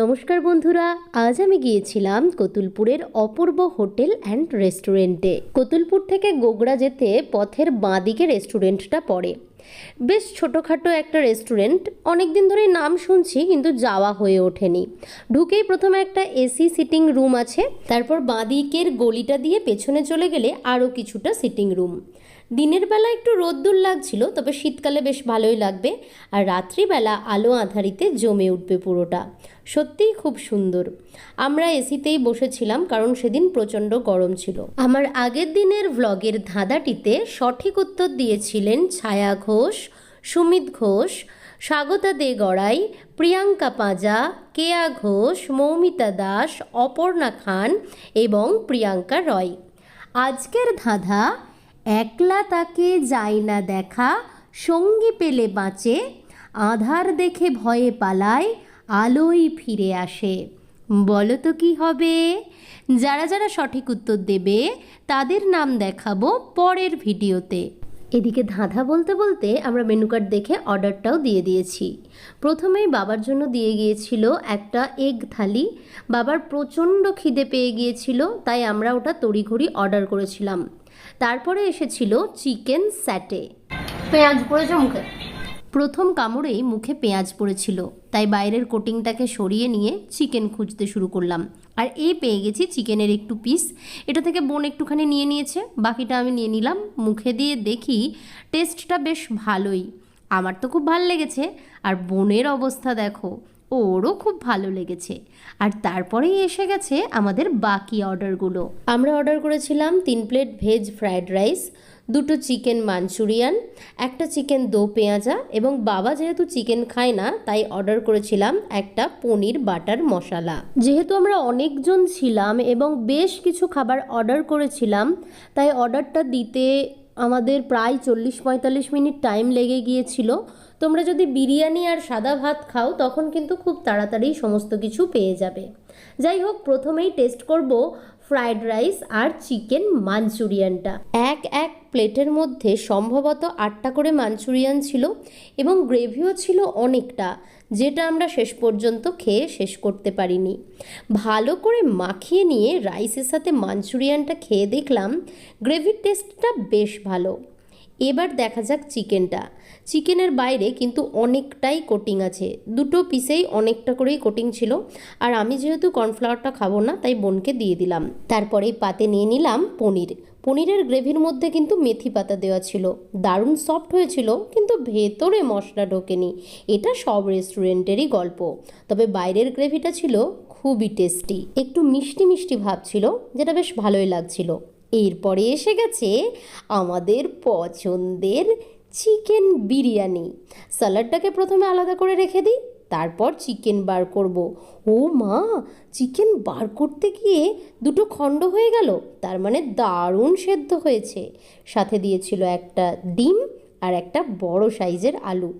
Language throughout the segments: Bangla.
নমস্কার বন্ধুরা, আজ আমি গিয়েছিলাম কতুলপুরের অপূর্ব হোটেল অ্যান্ড রেস্টুরেন্টে। কতুলপুর থেকে গোগড়া যেতে পথের বাঁদিকে রেস্টুরেন্টটা পড়ে। বেশ ছোটোখাটো একটা রেস্টুরেন্ট অনেক দিন ধরেই নাম শুনছি কিন্তু যাওয়া হয়ে ওঠেনি। ঢুকেই প্রথমে একটা এসি সিটিং রুম আছে, তারপর বাঁদিকের গলিটা দিয়ে পেছনে চলে গেলে আরও কিছুটা সিটিং রুম। দিনের বেলা একটু রোদ্দুর লাগছিল, তবে শীতকালে বেশ ভালোই লাগবে। আর রাত্রিবেলা আলো আধারিতে জমে উঠবে পুরোটা। সত্যিই খুব সুন্দর। আমরা এসিতেই বসেছিলাম, কারণ সেদিন প্রচণ্ড গরম ছিল। আমার আগের দিনের ভ্লগের ধাঁধাটিতে সঠিক উত্তর দিয়েছিলেন ছায়া ঘোষ, সুমিত ঘোষ, স্বাগতা দে গড়াই প্রিয়াঙ্কা পাঁজা, কেয়া ঘোষ, মৌমিতা দাস, অপর্ণা খান এবং প্রিয়াঙ্কা রয়। আজকের ধাঁধা একলা তাকে যায় না দেখা, সঙ্গী পেলে বাঁচে, আধার দেখে ভয়ে পালায় আলোই ফিরে আসে। বলো তো কি হবে? যারা যারা সঠিক উত্তর দেবে, তাদের নাম দেখাবো পরের ভিডিওতে। এদিকে ধাঁধা বলতে বলতে আমরা মেনু কার্ড দেখে অর্ডারটাও দিয়ে দিয়েছি। প্রথমেই বাবার জন্য দিয়ে গিয়েছিল একটা এগ থালি। বাবার প্রচণ্ড খিদে পেয়ে গিয়েছিল, তাই আমরা ওটা তড়িঘড়ি অর্ডার করেছিলাম। তারপরে এসেছিল চিকেন স্যাটে। পেঁয়াজ পড়েছে মুখে? প্রথম কামড়েই মুখে পেঁয়াজ পড়েছিল। তাই বাইরের কোটিংটাকে সরিয়ে নিয়ে চিকেন খুঁজতে শুরু করলাম। আর এই পেয়ে গেছি চিকেনের একটু পিস এটা থেকে বোন একটুখানি নিয়ে নিয়েছে। বাকিটা আমি নিয়ে নিলাম। মুখে দিয়ে দেখি টেস্টটা বেশ ভালোই। আমার তো খুব ভালো লেগেছে। আর বোনের অবস্থা দেখো। ওরও খুব ভালো লেগেছে। আর তারপরেই এসে গেছে আমাদের বাকি অর্ডারগুলো। আমরা অর্ডার করেছিলাম তিন প্লেট ভেজ ফ্রায়েড রাইস, দুটো চিকেন মাঞ্চুরিয়ান, একটা চিকেন দো পেঁয়াজা এবং বাবা যেহেতু চিকেন খায় না, তাই অর্ডার করেছিলাম একটা পনির বাটার মশলা। যেহেতু আমরা অনেকজন ছিলাম এবং বেশ কিছু খাবার অর্ডার করেছিলাম, তাই অর্ডারটা দিতে আমাদের প্রায় চল্লিশ পঁয়তাল্লিশ মিনিট টাইম লেগে গিয়েছিল। তোমরা যদি বিরিয়ানি আর সাদা ভাত খাও, তখন কিন্তু খুব তাড়াতাড়ি সমস্ত কিছু পেয়ে যাবে। যাই হোক, প্রথমেই টেস্ট করব ফ্রায়েড রাইস আর চিকেন মাঞ্চুরিয়ানটা। এক এক প্লেটের মধ্যে সম্ভবত আটটা করে মাঞ্চুরিয়ান ছিল এবং গ্রেভিও ছিল অনেকটা, যেটা আমরা শেষ পর্যন্ত খেয়ে শেষ করতে পারিনি। ভালো করে মাখিয়ে নিয়ে রাইসের সাথে মাঞ্চুরিয়ানটা খেয়ে দেখলাম গ্রেভির টেস্টটা বেশ ভালো। এবার দেখা যাক চিকেনটা। চিকেনের বাইরে কিন্তু অনেকটাই কোটিং আছে। দুটো পিসেই অনেকটা করেই কোটিং ছিল। আর আমি যেহেতু কর্নফ্লাওয়ারটা খাব না, তাই বোনকে দিয়ে দিলাম। তারপরে পাতে নিয়ে নিলাম পনির। পনিরের গ্রেভির মধ্যে কিন্তু মেথি পাতা দেওয়া ছিল। দারুণ সফট হয়েছিল, কিন্তু ভেতরে মশলা ঢোকেনি। এটা সব রেস্টুরেন্টেরই গল্প। তবে বাইরের গ্রেভিটা ছিল খুবই টেস্টি একটু মিষ্টি মিষ্টি ভাব ছিল, যেটা বেশ ভালোই লাগছিল। এরপরে এসে গেছে আমাদের পছন্দের চিকেন বিরিয়ানি। স্যালাডটাকে প্রথমে আলাদা করে রেখে দিই, তারপর চিকেন বার করব। ও মা, চিকেন বার করতে গিয়ে দুটো খণ্ড হয়ে গেল, তার মানে দারুণ সেদ্ধ হয়েছে। সাথে দিয়েছিল একটা ডিম আর একটা বড় সাইজের আলু।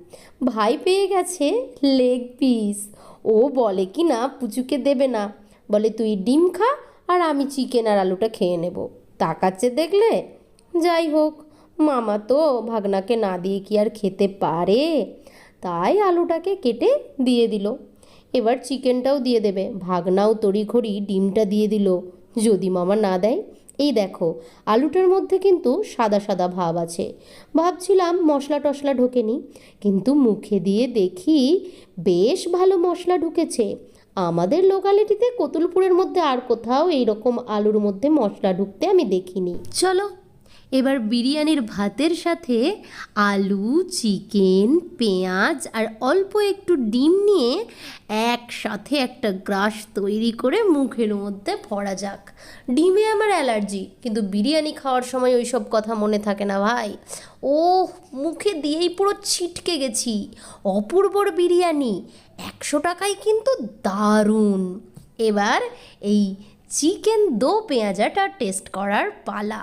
ভাই পেয়ে গেছে লেগ পিস। ও বলে কি না, পুচুকে দেবে না। বলে তুই ডিম খা আর আমি চিকেন আর আলুটা খেয়ে নেব। তাকাচ্ছে দেখলে? যাই হোক, মামা তো ভাগনাকে না দিয়ে কি আর খেতে পারে? তাই আলুটাকে কেটে দিয়ে দিল। এবার চিকেনটাও দিয়ে দেবে। ভাগনাও তড়িঘড়ি ডিমটা দিয়ে দিল। যদি মামা না দেয়, এই দেখো, আলুটার মধ্যে কিন্তু সাদা সাদা ভাব আছে। ভাবছিলাম মশলা টশলা ঢোকেনি, কিন্তু মুখে দিয়ে দেখি বেশ ভালো মশলা ঢুকেছে। আমাদের লোকালিটিতে কতুলপুরের মধ্যে আর কোথাও এইরকম আলুর মধ্যে মশলা ঢুকতে আমি দেখিনি। চলো এবার বিরিয়ানির ভাতের সাথে আলু, চিকেন, পেঁয়াজ আর অল্প একটু ডিম নিয়ে একসাথে একটা গ্রাস তৈরি করে মুখের মধ্যে ভরা যাক। ডিমে আমার অ্যালার্জি, কিন্তু বিরিয়ানি খাওয়ার সময় ওই সব কথা মনে থাকে না ভাই। ও মুখে দিয়েই পুরো ছিটকে গেছি। অপূর্বর বিরিয়ানি, একশো টাকায় কিন্তু দারুণ। এবার এই চিকেন দো পেঁয়াজাটা টেস্ট করার পালা।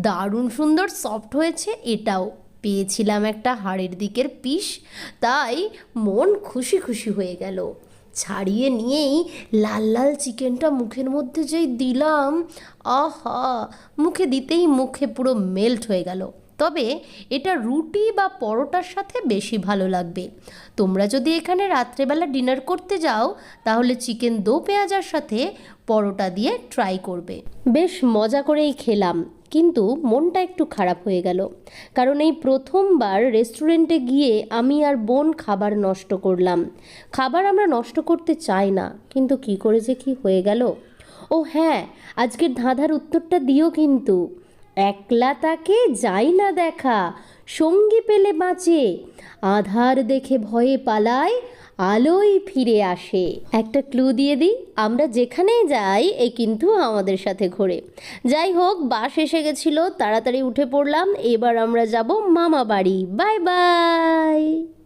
দারুণ সুন্দর সফট হয়েছে, এটাও। পেয়েছিলাম একটা হাড়ের দিকের পিস তাই মন খুশি খুশি হয়ে গেল। ছাড়িয়ে নিয়েই লাল লাল চিকেনটা মুখের মধ্যে যেই দিলাম, আহা! মুখে দিতেই মুখে পুরো মেল্ট হয়ে গেল। তবে এটা রুটি বা পরোটার সাথে বেশি ভালো লাগবে। তোমরা যদি এখানে রাত্রেবেলা ডিনার করতে যাও, তাহলে চিকেন দো পেঁয়াজার সাথে পরোটা দিয়ে ট্রাই করবে। বেশ মজা করেই খেলাম, কিন্তু মনটা একটু খারাপ হয়ে গেল। কারণ এই প্রথমবার রেস্টুরেন্টে গিয়ে আমি আর বোন খাবার নষ্ট করলাম। খাবার আমরা নষ্ট করতে চাই না, কিন্তু কি করে যে কি হয়ে গেল? ও হ্যাঁ আজকের ধাঁধার উত্তরটা দিও কিন্তু। একলা তাকে যাই না দেখা, সঙ্গী পেলে বাঁচে। আধার দেখে ভয়ে পালায় আলোই ফিরে আসে। একটা ক্লু দিয়ে দিই, আমরা যেখানেই যাই, এ কিন্তু আমাদের সাথে ঘোরে। যাই হোক, বাস এসে গেছিল, তাড়াতাড়ি উঠে পড়লাম, এবার আমরা যাব মামা বাড়ি বাই বাই!